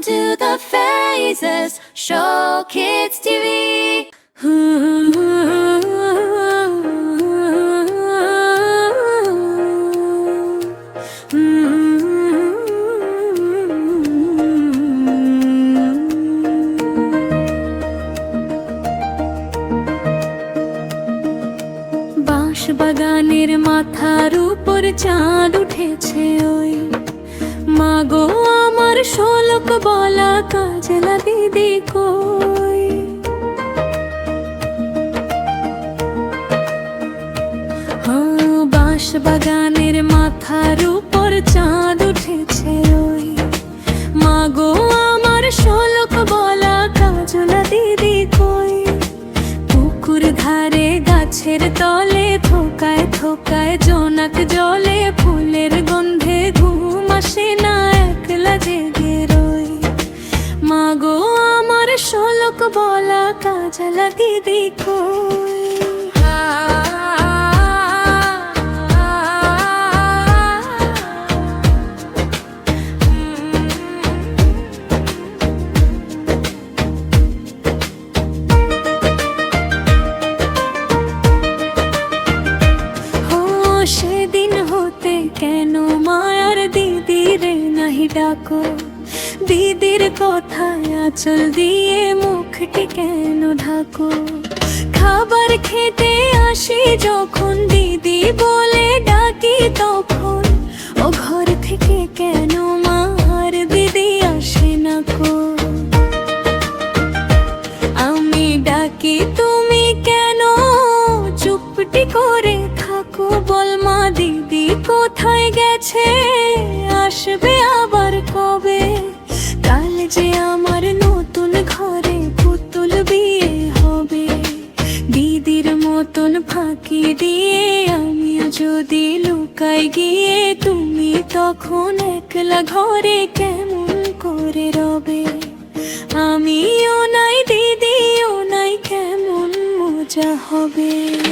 to the faces, show kids TV. বাগানের মাথার উপর চাঁদ উঠেছে ওই মাগো আমার শোলক বলা কাজলা দিদি কই? হ্যাঁ, বাঁশ বাগানের মাথার উপর চাঁদ উঠেছে ওই। মাগো আমার শোলক বলা কাজলা দিদি কই? পুকুর ধারে গাছের তলে থোকায় জেগে রই। মাগো আমার শোলক বলা কাজ দিদি কই? নাহি ডাকো। দিদির কথায় আচল দিয়ে মুখটি কেন ঢাকো? খাবার খেতে আসি যখন দিদি বলে ডাকি তখন। ও ঘর থেকে কেন মার দিদি আসে না কো? আমি ডাকি, তুমি কেন চুপটি করে থাকো? বল মা দিদি কোথায় গেছে? ফাঁকি দিয়ে আমি যদি লুকাই গিয়ে, তুমি তখন একলা ঘরে কেমন করে রবে? আমিও নাই, দিদিও নাই, কেমন মজা হবে?